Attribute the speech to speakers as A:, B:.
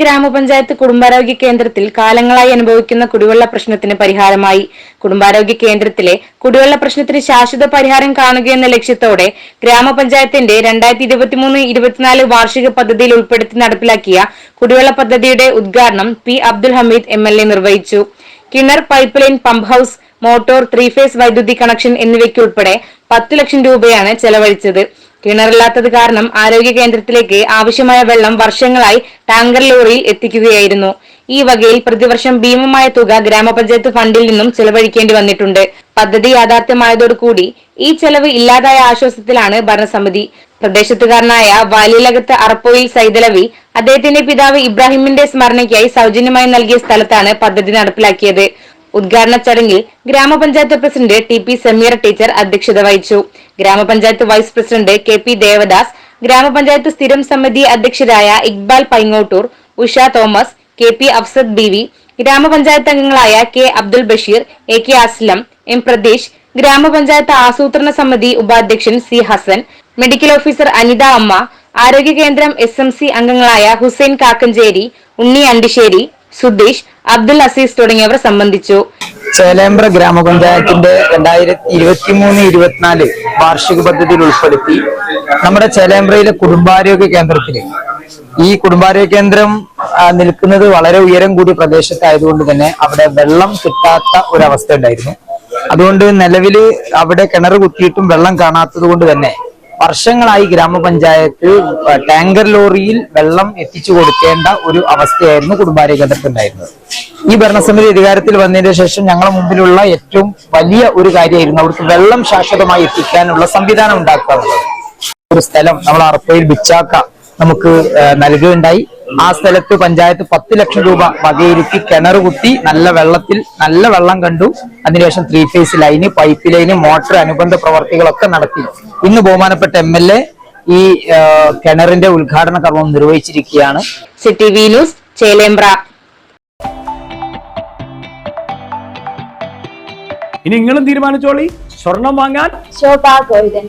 A: ഗ്രാമപഞ്ചായത്ത് കുടുംബാരോഗ്യ കേന്ദ്രത്തിൽ കാലങ്ങളായി അനുഭവിക്കുന്ന കുടിവെള്ള പ്രശ്നത്തിന് പരിഹാരമായി. കുടുംബാരോഗ്യ കേന്ദ്രത്തിലെ കുടിവെള്ള പ്രശ്നത്തിന് ശാശ്വത പരിഹാരം കാണുകയെന്ന ലക്ഷ്യത്തോടെ ഗ്രാമപഞ്ചായത്തിന്റെ രണ്ടായിരത്തി ഇരുപത്തിമൂന്ന് ഇരുപത്തിനാല് വാർഷിക പദ്ധതിയിൽ ഉൾപ്പെടുത്തി നടപ്പിലാക്കിയ കുടിവെള്ള പദ്ധതിയുടെ ഉദ്ഘാടനം പി അബ്ദുൽ ഹമീദ് എ നിർവഹിച്ചു. കിണർ pipe line pump house motor three phase വൈദ്യുതി കണക്ഷൻ എന്നിവയ്ക്കുൾപ്പെടെ പത്ത് ലക്ഷം രൂപയാണ് ചെലവഴിച്ചത്. കിണറില്ലാത്തത് കാരണം ആരോഗ്യ കേന്ദ്രത്തിലേക്ക് ആവശ്യമായ വെള്ളം വർഷങ്ങളായി ടാങ്കർ ലോറിയിൽ എത്തിക്കുകയായിരുന്നു. ഈ വകയിൽ പ്രതിവർഷം ഭീമമായ തുക ഗ്രാമപഞ്ചായത്ത് ഫണ്ടിൽ നിന്നും ചെലവഴിക്കേണ്ടി വന്നിട്ടുണ്ട്. പദ്ധതി യാഥാർത്ഥ്യമായതോടുകൂടി ഈ ചെലവ് ഇല്ലാതായ ആശ്വാസത്തിലാണ് ഭരണസമിതി. പ്രദേശത്തുകാരനായ വാലിലകത്ത് അറപ്പോയിൽ സൈതലവി അദ്ദേഹത്തിന്റെ പിതാവ് ഇബ്രാഹിമിന്റെ സ്മരണയ്ക്കായി സൗജന്യമായി നൽകിയ സ്ഥലത്താണ് പദ്ധതി നടപ്പിലാക്കിയത്. ഉദ്ഘാടന ചടങ്ങിൽ ഗ്രാമപഞ്ചായത്ത് president T P Sameer teacher അധ്യക്ഷത വഹിച്ചു. ഗ്രാമപഞ്ചായത്ത് vice president K P Devadas ഗ്രാമപഞ്ചായത്ത് സ്ഥിരം സമിതി അധ്യക്ഷരായ Iqbal Paingottoor Usha Thomas K P Afsad B V ഗ്രാമപഞ്ചായത്ത് അംഗങ്ങളായ K Abdul Basheer A K Aslam M Pratheesh ഗ്രാമപഞ്ചായത്ത് ആസൂത്രണ സമിതി ഉപാധ്യക്ഷൻ C Hasan medical officer Anitha അമ്മ ആരോഗ്യ കേന്ദ്രം എസ് എം സി അംഗങ്ങളായ ഹുസൈൻ കാക്കഞ്ചേരി ഉണ്ണി അണ്ടിശ്ശേരി സുധീഷ് അബ്ദുൽ അസീസ് തുടങ്ങിയവർ സംബന്ധിച്ചു.
B: ചേലേമ്പ്ര ഗ്രാമപഞ്ചായത്തിന്റെ രണ്ടായിരത്തി ഇരുപത്തി മൂന്ന് ഇരുപത്തിനാല് വാർഷിക പദ്ധതിയിൽ ഉൾപ്പെടുത്തി നമ്മുടെ ചേലേമ്പ്രയിലെ കുടുംബാരോഗ്യ കേന്ദ്രത്തിൽ. ഈ കുടുംബാരോഗ്യ കേന്ദ്രം നിൽക്കുന്നത് വളരെ ഉയരം കൂടിയ പ്രദേശത്തായതുകൊണ്ട് തന്നെ അവിടെ വെള്ളം കിട്ടാത്ത ഒരവസ്ഥ ഉണ്ടായിരുന്നു. അതുകൊണ്ട് നിലവിൽ അവിടെ കിണർ കുത്തിയിട്ടും വെള്ളം കാണാത്തത് കൊണ്ട് തന്നെ വർഷങ്ങളായി ഗ്രാമപഞ്ചായത്ത് ടാങ്കർ ലോറിയിൽ വെള്ളം എത്തിച്ചു കൊടുക്കേണ്ട ഒരു അവസ്ഥയായിരുന്നു ഉണ്ടായിരുന്നത്. ഈ ഭരണസമിതി അധികാരത്തിൽ വന്നതിന് ശേഷം ഞങ്ങളുടെ മുമ്പിലുള്ള ഏറ്റവും വലിയ ഒരു കാര്യമായിരുന്നു അവർക്ക് വെള്ളം ശാശ്വതമായി എത്തിക്കാനുള്ള സംവിധാനം ഉണ്ടാക്കുക ഒരു സ്ഥലം നമ്മൾ അറപ്പയിൽ ബിച്ചാക്ക നമുക്ക് നൽകുകയുണ്ടായി. ആ സ്ഥലത്ത് പഞ്ചായത്ത് പത്ത് ലക്ഷം രൂപ വകയിരുത്തി കിണർ കുത്തി നല്ല വെള്ളത്തിൽ നല്ല വെള്ളം കണ്ടു. അതിനുശേഷം three phase line pipe line motor അനുബന്ധ പ്രവർത്തികളൊക്കെ നടത്തി. ഇന്ന് ബഹുമാനപ്പെട്ട എം എൽ എ ഈ കിണറിന്റെ ഉദ്ഘാടന കർമ്മം നിർവഹിച്ചിരിക്കുകയാണ്.
A: City V news Chelembra.
C: ഇനി നിങ്ങളും തീരുമാനിച്ചോളി. സ്വർണം വാങ്ങാൻ.
D: Shobha golden